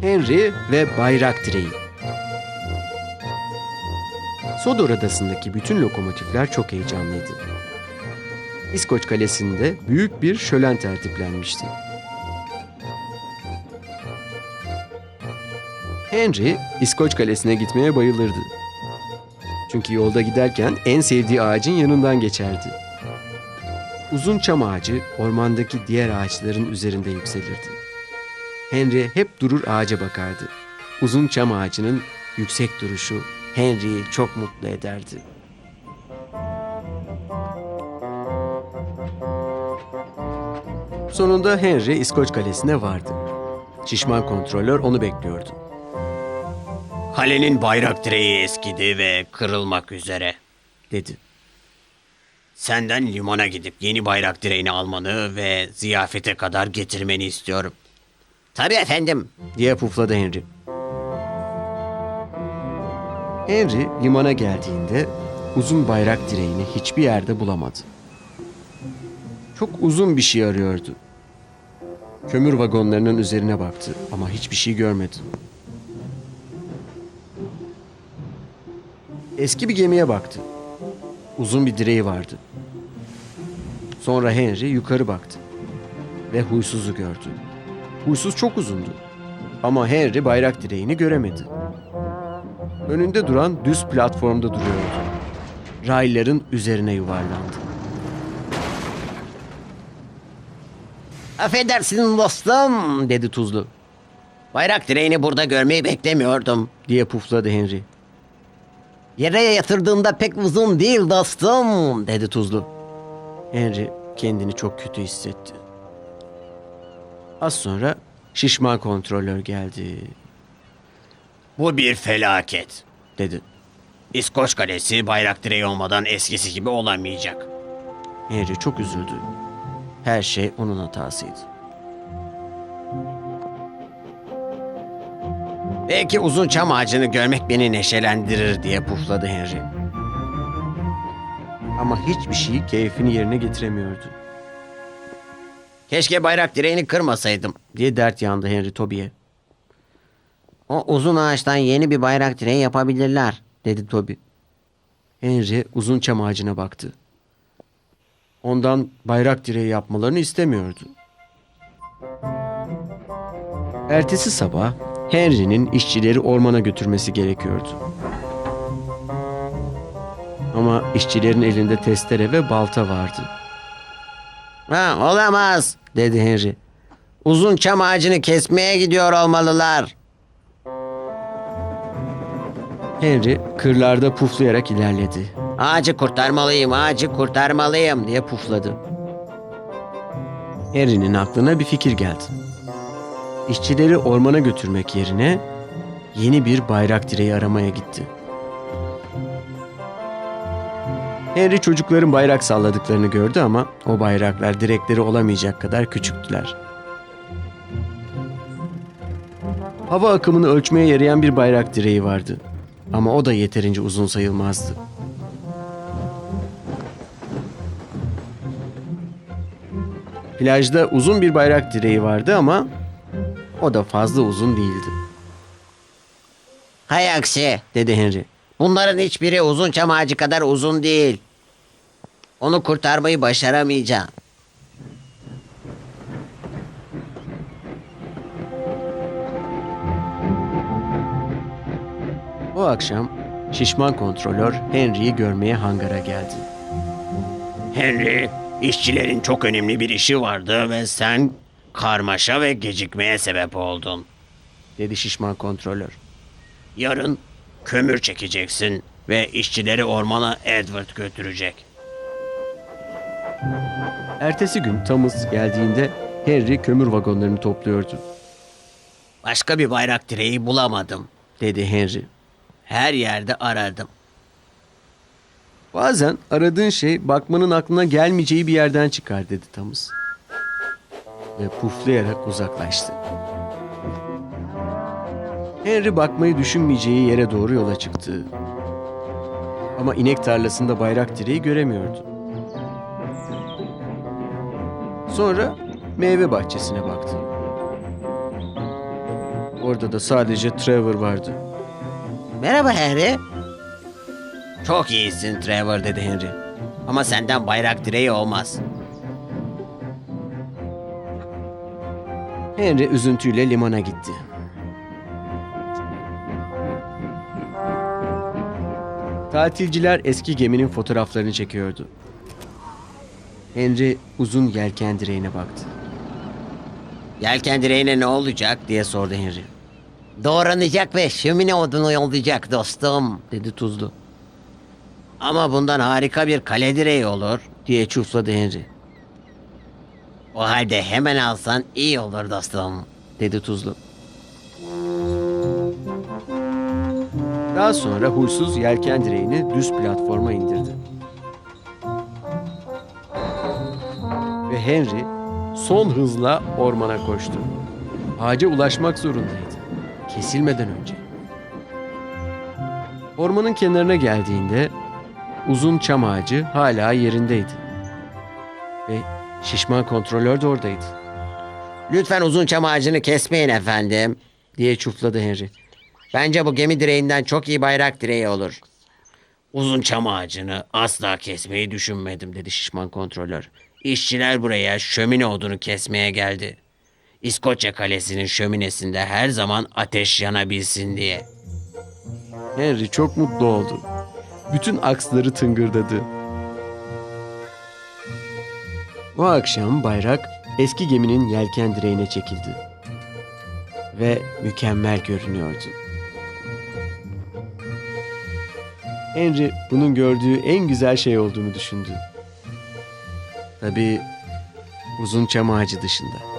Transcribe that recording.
Henry ve bayrak direği. Sodor Adası'ndaki bütün lokomotifler çok heyecanlıydı. İskoç Kalesi'nde büyük bir şölen tertiplenmişti. Henry, İskoç Kalesi'ne gitmeye bayılırdı. Çünkü yolda giderken en sevdiği ağacın yanından geçerdi. Uzun çam ağacı ormandaki diğer ağaçların üzerinde yükselirdi. Henry hep durur ağaca bakardı. Uzun çam ağacının yüksek duruşu Henry'i çok mutlu ederdi. Sonunda Henry İskoç Kalesi'ne vardı. Şişman kontrolör onu bekliyordu. Kalenin bayrak direği eskidi ve kırılmak üzere. Dedi. Senden limana gidip yeni bayrak direğini almanı ve ziyafete kadar getirmeni istiyorum. Tabii efendim. diye pufladı Henry. Henry limana geldiğinde uzun bayrak direğini hiçbir yerde bulamadı. Çok uzun bir şey arıyordu. Kömür vagonlarının üzerine baktı ama hiçbir şey görmedi. Eski bir gemiye baktı. Uzun bir direği vardı. Sonra Henry yukarı baktı ve huysuzu gördü. Huysuz çok uzundu. Ama Henry bayrak direğini göremedi. Önünde duran düz platformda duruyordu. Rayların üzerine yuvarlandı. Affedersin dostum dedi Tuzlu. Bayrak direğini burada görmeyi beklemiyordum. Diye pufladı Henry. Yere yatırdığında pek uzun değil dostum dedi Tuzlu. Henry kendini çok kötü hissetti. Az sonra şişman kontrolör geldi, Bu bir felaket. dedi. İskoç Kalesi bayrak direği olmadan eskisi gibi olamayacak. Henry çok üzüldü. Her şey onun hatasıydı. Belki uzun çam ağacını görmek beni neşelendirir diye. Pufladı Henry. Ama hiçbir şey keyfini yerine getiremiyordu. Keşke bayrak direğini kırmasaydım. Diye dert yandı Henry Toby'ye. O uzun ağaçtan yeni bir bayrak direği yapabilirler. dedi Toby. Henry uzun çam ağacına baktı. Ondan bayrak direği yapmalarını istemiyordu. Ertesi sabah Henry'nin işçileri ormana götürmesi gerekiyordu. Ama işçilerin elinde testere ve balta vardı. Ha, olamaz dedi Henry. Uzun çam ağacını kesmeye gidiyor olmalılar. Henry kırlarda puflayarak ilerledi. Ağacı kurtarmalıyım, ağacı kurtarmalıyım diye pufladı. Harry'nin aklına bir fikir geldi. İşçileri ormana götürmek yerine yeni bir bayrak direği aramaya gitti. Harry çocukların bayrak salladıklarını gördü ama o bayraklar direkleri olamayacak kadar küçüktüler. Hava akımını ölçmeye yarayan bir bayrak direği vardı. Ama o da yeterince uzun sayılmazdı. Plajda uzun bir bayrak direği vardı ama o da fazla uzun değildi, Hay aksi. dedi Henry. Bunların hiçbiri uzun çam ağacı kadar uzun değil. Onu kurtarmayı başaramayacağım. O akşam şişman kontrolör Henry'i görmeye hangara geldi. Henry, işçilerin çok önemli bir işi vardı ve sen karmaşa ve gecikmeye sebep oldun. Dedi şişman kontrolör. Yarın kömür çekeceksin ve işçileri ormana Edward götürecek. Ertesi gün Thomas geldiğinde Henry kömür vagonlarını topluyordu. Başka bir bayrak direği bulamadım. Dedi Henry. Her yerde aradım. Bazen aradığın şey bakmanın aklına gelmeyeceği bir yerden çıkar dedi Thomas. Ve puflayarak uzaklaştı. Henry bakmayı düşünmeyeceği yere doğru yola çıktı. Ama inek tarlasında bayrak direği göremiyordu. Sonra meyve bahçesine baktı. Orada da sadece Trevor vardı. Merhaba Henry. Çok iyisin Trevor dedi Henry. Ama senden bayrak direği olmaz. Henry üzüntüyle limana gitti. Tatilciler eski geminin fotoğraflarını çekiyordu. Henry uzun yelken direğine baktı. Yelken direğine ne olacak diye sordu Henry. Doğranacak ve şömine odunu yollayacak dostum. Dedi tuzlu. Ama bundan harika bir kale direği olur. Diye çufladı Henry. O halde hemen alsan iyi olur dostum. Dedi tuzlu. Daha sonra huysuz yelken direğini düz platforma indirdi. Ve Henry son hızla ormana koştu. Ağaca ulaşmak zorundaydı. Kesilmeden önce. Ormanın kenarına geldiğinde uzun çam ağacı hala yerindeydi. Ve şişman kontrolör de oradaydı. Lütfen uzun çam ağacını kesmeyin efendim. Diye çufladı Henry. Bence bu gemi direğinden çok iyi bayrak direği olur. Uzun çam ağacını asla kesmeyi düşünmedim dedi şişman kontrolör. İşçiler buraya şömine odunu kesmeye geldi. İskoçya Kalesi'nin şöminesinde her zaman ateş yanabilsin diye. Henry çok mutlu oldu. Bütün aksları tıngırdadı. O akşam bayrak eski geminin yelken direğine çekildi. Ve mükemmel görünüyordu. Henry bunun gördüğü en güzel şey olduğunu düşündü. Tabii uzun çam ağacı dışında.